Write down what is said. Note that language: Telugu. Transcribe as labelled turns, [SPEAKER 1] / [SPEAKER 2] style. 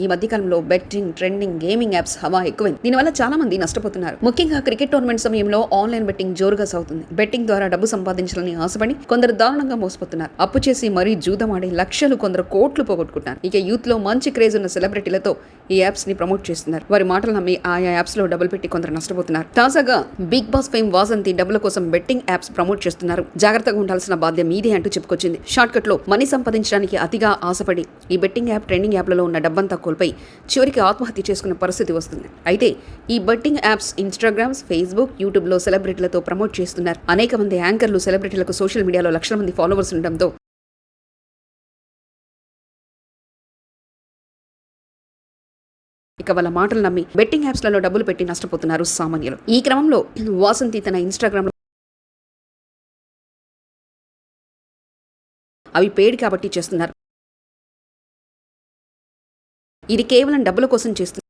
[SPEAKER 1] ఈ మధ్యకాలంలో బెట్టింగ్ ట్రెండింగ్ గేమింగ్ యాప్స్ హవా ఎక్కువైంది. దీనివల్ల చాలా మంది నష్టపోతున్నారు. ముఖ్యంగా క్రికెట్ టోర్నమెంట్ సమయంలో ఆన్లైన్ బెట్టింగ్ జోరుగా సాగుతుంది. బెట్టింగ్ ద్వారా డబ్బు సంపాదించాలని ఆశపడి కొందరు దారుణంగా మోసపోతున్నారు. అప్పు చేసి మరీ జూదమాడి లక్షలు కొందరు కోట్లు పోగొట్టుకుంటారు ఇక యూత్లో మంచి క్రేజ్ ఉన్న సెలబ్రిటీలతో ఈ యాప్స్ని ప్రమోట్ చేస్తున్నారు. వారి మాటలు నమ్మి ఆయా యాప్స్లో డబ్బులు పెట్టి కొందరు నష్టపోతున్నారు. తాజాగా బిగ్ బాస్ ఫేమ్ వాసంతి డబ్బుల కోసం బెట్టింగ్ యాప్స్ ప్రమోట్ చేస్తున్నారు. జాగ్రత్తగా ఉండాల్సిన బాధ్యం మీదే అంటూ చెప్పుకొచ్చింది. షార్ట్ కట్లో మనీ సంపాదించడానికి అతిగా ఆశపడి ఈ బెట్టింగ్ యాప్ ట్రెండింగ్ యాప్లలో ఉన్న డబ్బంతా కోల్పోయి చివరికి ఆత్మహత్య చేసుకునే పరిస్థితి వస్తుంది. అయితే ఈ బెట్టింగ్ యాప్స్ ఇన్స్టాగ్రామ్స్ ఫేస్బుక్ యూట్యూబ్లో సెలబ్రిటీలతో ప్రమోట్ చేస్తున్నారు. అనేక మంది యాంకర్లు సెలబ్రిటీలకు సోషల్ మీడియాలో లక్షల మంది ఫాలోవర్స్ ఉండడంతో ఇక వాళ్ళ మాటలు నమ్మి బెట్టింగ్ యాప్స్లలో డబ్బులు పెట్టి నష్టపోతున్నారు సామాన్యులు. ఈ క్రమంలో వాసంతి తన ఇన్స్టాగ్రామ్ అవి పేడ్ కాబట్టి చేస్తున్నారు. ఇది కేవలం డబ్బుల కోసం చేస్తుంది